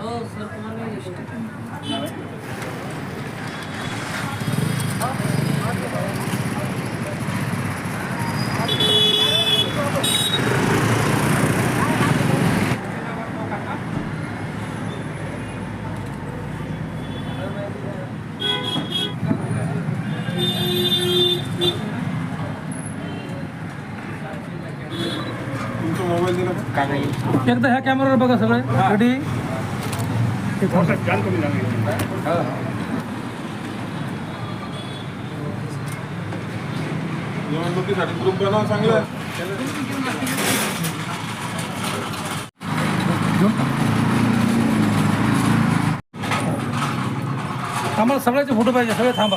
ও sir তোমার एकदा ह्या कॅमेरावर बघा सगळे. रेडी निवडणुकीसाठी ग्रुप बनवा चांगला. आम्हाला सगळ्याचे फोटो पाहिजे सगळे थांबा.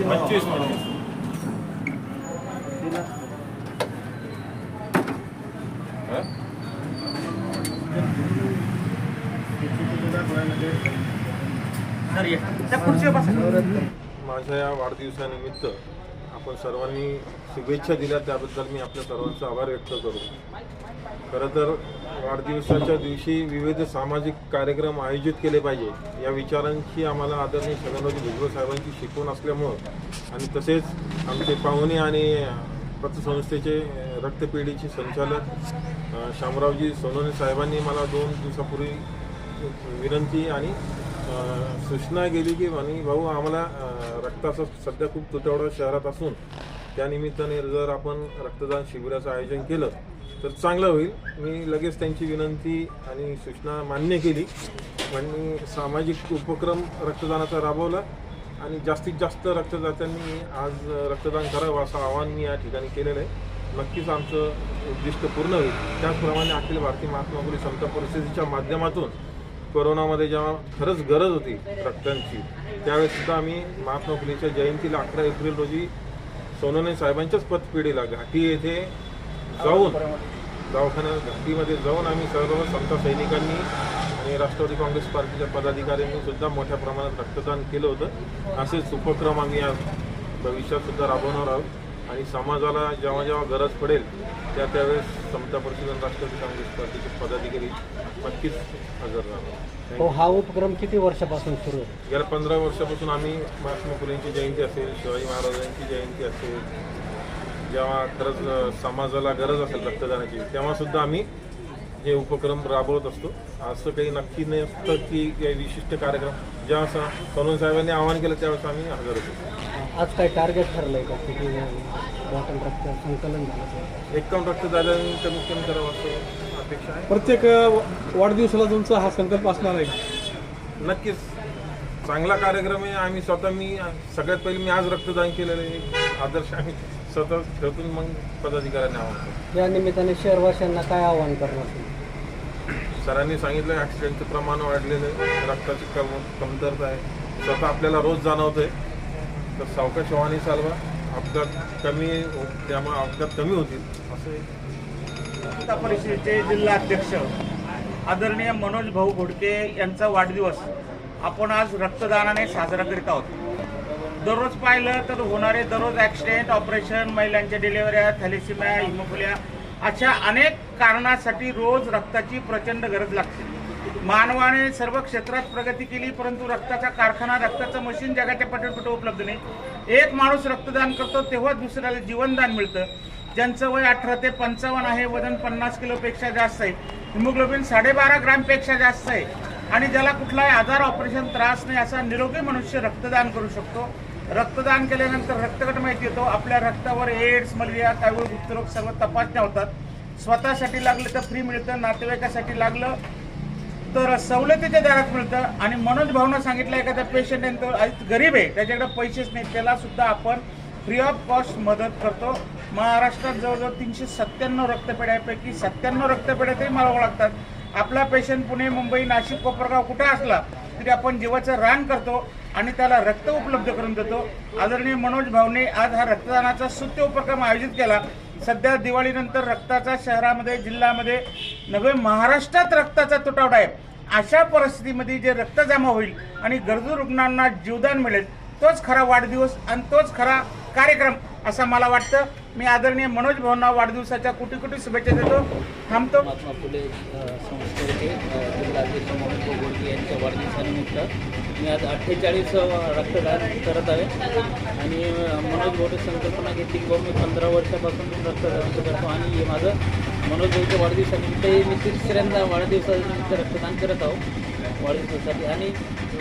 पंचवीस माझ्या या वाढदिवसानिमित्त आपण सर्वांनी शुभेच्छा दिल्या त्याबद्दल मी आपल्या सर्वांचा आभार व्यक्त करू. खरं तर वाढदिवसाच्या दिवशी विविध सामाजिक कार्यक्रम आयोजित केले पाहिजे. या विचारांची आम्हाला आदरणीय छगनराजी भुजबळ साहेबांची शिकवण असल्यामुळं आणि तसेच आमचे पाहुणे आणि पतसंस्थेचे रक्तपेढीचे संचालक शामरावजी सोनोने साहेबांनी मला दोन दिवसापूर्वी विनंती आणि सूचना गेली की आणि भाऊ आम्हाला रक्ताचा सध्या खूप तुटवडा शहरात असून त्यानिमित्ताने जर आपण रक्तदान शिबिराचं आयोजन केलं तर चांगलं होईल. मी लगेच त्यांची विनंती आणि सूचना मान्य केली. आणि सामाजिक उपक्रम रक्तदानाचा राबवला. आणि जास्तीत जास्त रक्तदात्यांनी आज रक्तदान करावं असं आवाहन मी या ठिकाणी केलेलं आहे. नक्कीच आमचं उद्दिष्ट पूर्ण होईल. त्याचप्रमाणे अखिल भारतीय महात्मा फुले समता परिस्थितीच्या माध्यमातून कोरोनामध्ये जेव्हा खरंच गरज होती रक्तांची त्यावेळेस सुद्धा आम्ही महात्मा फुलेच्या जयंतीला अकरा एप्रिल रोजी सोनोने साहेबांच्याच पतपिढीला घाटी येथे जाऊन दवाखान्यात घाटीमध्ये जाऊन आम्ही सर्व समता सैनिकांनी आणि राष्ट्रवादी काँग्रेस पार्टीच्या पदाधिकाऱ्यांनी सुद्धा मोठ्या प्रमाणात रक्तदान केलं होतं. असेच उपक्रम आम्ही या भविष्यात सुद्धा राबवणार आहोत. आणि समाजाला जेव्हा जेव्हा गरज पडेल त्या त्यावेळेस समता परिषद आणि राष्ट्रवादी काँग्रेस पार्टीचे पदाधिकारी नक्कीच हजर राहणार. हो हा उपक्रम किती वर्षापासून सुरू आहे? गेल्या पंधरा वर्षापासून आम्ही महात्मा फुलेंची जयंती असेल शिवाजी महाराजांची जयंती असेल जेव्हा खरंच समाजाला गरज असेल रक्तदानाची तेव्हा सुद्धा आम्ही हे उपक्रम राबवत असतो. असं काही नक्की नसतं की काही विशिष्ट कार्यक्रम. जेव्हा स- सोनवणे साहेबांनी आवाहन केलं त्यावेळेस आम्ही हजर होतो. आज काय टार्गेट ठरलंय का? किती बॉटल रक्त संकलन झालं एकावन्न रक्तदात्यांनी कमीत कमी करावं असं अपेक्षा आहे. प्रत्येक वाढदिवसाला तुमचा हा संकल्प असणार आहे का? नक्कीच. चांगला कार्यक्रम आहे. आम्ही स्वतः मी सगळ्यात पहिले मी आज रक्तदान केलेलं आहे. आदर्श आम्ही स्वतः ठेवतून मग पदाधिकाऱ्यांनी आवाहन केलं या निमित्ताने शहरवासियांना काय आव्हान करणार तुम्ही? सरांनी सांगितलं ॲक्सिडेंटचं प्रमाण वाढलेलं आहे. रक्ताची कम कमतरता आहे. स्वतः आपल्याला रोज जाणवतं आहे तर सावकाश वाहने चालवा. अपघात कमी हो- त्यामुळे अपघात कमी होतील. असं एक. जिल्हा परिषदेचे जिल्हा अध्यक्ष आदरणीय मनोज भाऊ घोडके यांचा वाढदिवस. आपण आज रक्तदानाने साजरा करीत आहोत. दररोज पाहिलं तर होणारे दररोज ॲक्सिडेंट ऑपरेशन महिलांच्या डिलेवऱ्या थॅलेसिमिया हिमोफिलिया अशा अनेक कारणासाठी रोज रक्ताची प्रचंड गरज लागते. मानवाने सर्व क्षेत्रात प्रगती केली परंतु रक्ताचा कारखाना रक्ताचं मशीन जगाच्या पटपट उपलब्ध नाही. एक माणूस रक्तदान करतो तेव्हा दुसऱ्याला जीवनदान मिळतं. ज्यांचं वय अठरा ते पंचावन्न आहे वजन पन्नास किलोपेक्षा जास्त आहे. हिमोग्लोबिन साडेबारा ग्रॅमपेक्षा जास्त आहे. आणि ज्याला कुठलाही आजार ऑपरेशन त्रास नाही असा निरोगी मनुष्य रक्तदान करू शकतो. रक्तदान केल्यानंतर रक्तगट माहिती येतो. आपल्या रक्तावर एड्स मलेरिया कावीळ गुप्तरोग सर्व तपासण्या होतात. स्वतःसाठी लागलं तर फ्री मिळतं नातेवाईकासाठी लागलं तर सवलतीच्या दरात मिळतं. आणि मनोज भावना सांगितलं एखाद्या पेशंट आहे आज गरीब आहे त्याच्याकडे पैसेच नाही. त्याला सुद्धा आपण फ्री ऑफ कॉस्ट मदत करतो. महाराष्ट्रात जवळजवळ तीनशे सत्त्याण्णव रक्तपेढ्यापैकी सत्त्याण्णव रक्तपेढ्या तरी मला लागतात. आपला पेशंट पुणे मुंबई नाशिक कोपरगाव कुठे असला तरी आपण जीवाचं रान करतो. आणि त्याला रक्त उपलब्ध करून देतो. आदरणीय मनोज भाऊने आज हा रक्तदानाचा सुत्य उपक्रम आयोजित केला. सध्या दिवाळीनंतर रक्ताचा शहरामध्ये जिल्ह्यामध्ये नव्हे महाराष्ट्रात रक्ताचा तुटवडा आहे. अशा परिस्थितीमध्ये जे रक्त जमा होईल आणि गरजू रुग्णांना जीवदान मिळेल तोच खरा वाढदिवस आणि तोच खरा कार्यक्रम असं मला वाटतं. मी आदरणीय मनोज भाऊंना वाढदिवसाच्या कुठे कुठे शुभेच्छा देतो. थांबतो. महात्मा फुले संस्थेचे अ, मनोज यांच्या वाढदिवसानिमित्त मी आज अठ्ठेचाळीस रक्तदान करत आहे. आणि मनोज भाऊने संकल्पना घेतली की मी पंधरा वर्षापासून रक्तदान करतो आणि हे माझं मनोज भाऊच्या वाढदिवसानिमित्त मी तिसऱ्यांदा वाढदिवसानिमित्त रक्तदान करत आहोत वाढदिवसासाठी. आणि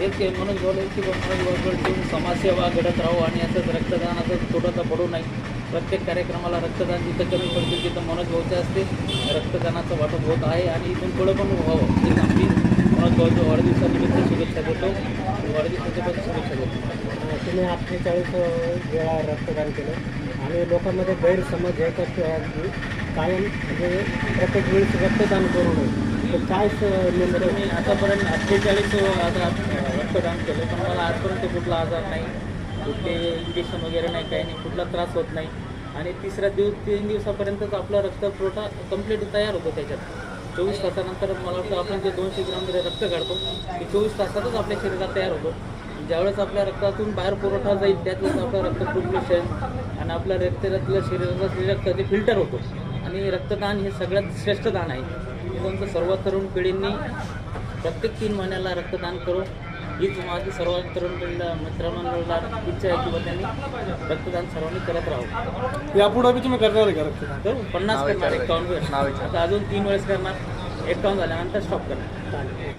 हेच काही मनोज भाऊ की बाबा मनोज भाऊकडून समाजसेवा घडत राहू आणि असंच रक्तदानाचं थोडंसं पडू नाही प्रत्येक कार्यक्रमाला रक्तदान जिथं कमी पडतील तिथं मनोज भाऊच्या हस्ते रक्तदानाचं वाटप होत आहे आणि इथून पुढं पण व्हावं. ही आमची मनोज भाऊच्या वाढदिवसानिमित्त शुभेच्छा देतो. वाढदिवसाच्या पण शुभेच्छा देतो. तुम्ही अठ्ठेचाळीस वेळा रक्तदान केलं. आणि लोकांमध्ये गैरसमज की कायम म्हणजे प्रत्येक वेळेस रक्तदान करू नये. तर काय नेमकं? मी आतापर्यंत अठ्ठेचाळीस आता रक्तदान केलं पण मला आजपर्यंत कुठला आजार नाही. कुठले इंजेक्शन वगैरे नाही काही नाही कुठला त्रास होत नाही. आणि तिसऱ्या दिवस तीन दिवसापर्यंतच आपला रक्तपुरवठा कंप्लीट तयार होतो त्याच्यात. चोवीस तासानंतर मला वाटतं आपण जे दोनशे ग्राम जरी रक्त काढतो ते चोवीस तासातच आपल्या शरीरात तयार होतो. ज्यावेळेस आपल्या रक्तातून बाहेर पुरवठा जाईल त्यातच आपलं रक्त प्रोग्रेशन आणि आपल्या रक्तातलं शरीराचं रक्त ते फिल्टर होतो. आणि रक्तदान हे सगळ्यात श्रेष्ठ दान आहे. म्हणून सर्व तरुण पिढींनी प्रत्येक तीन महिन्याला रक्तदान करून हीच माझी सर्व तरुण पिढीला मित्रमंडळाला इच्छा आहे की त्यांनी रक्तदान सर्वांनी करत राहावं. यापुढे बी तुम्ही करणार आहे का रक्तदान? करू पन्नास करणार. एकावन्न वेळेस. आता अजून तीन वेळेस करणार एकावन्न झाल्यानंतर स्टॉप करणार.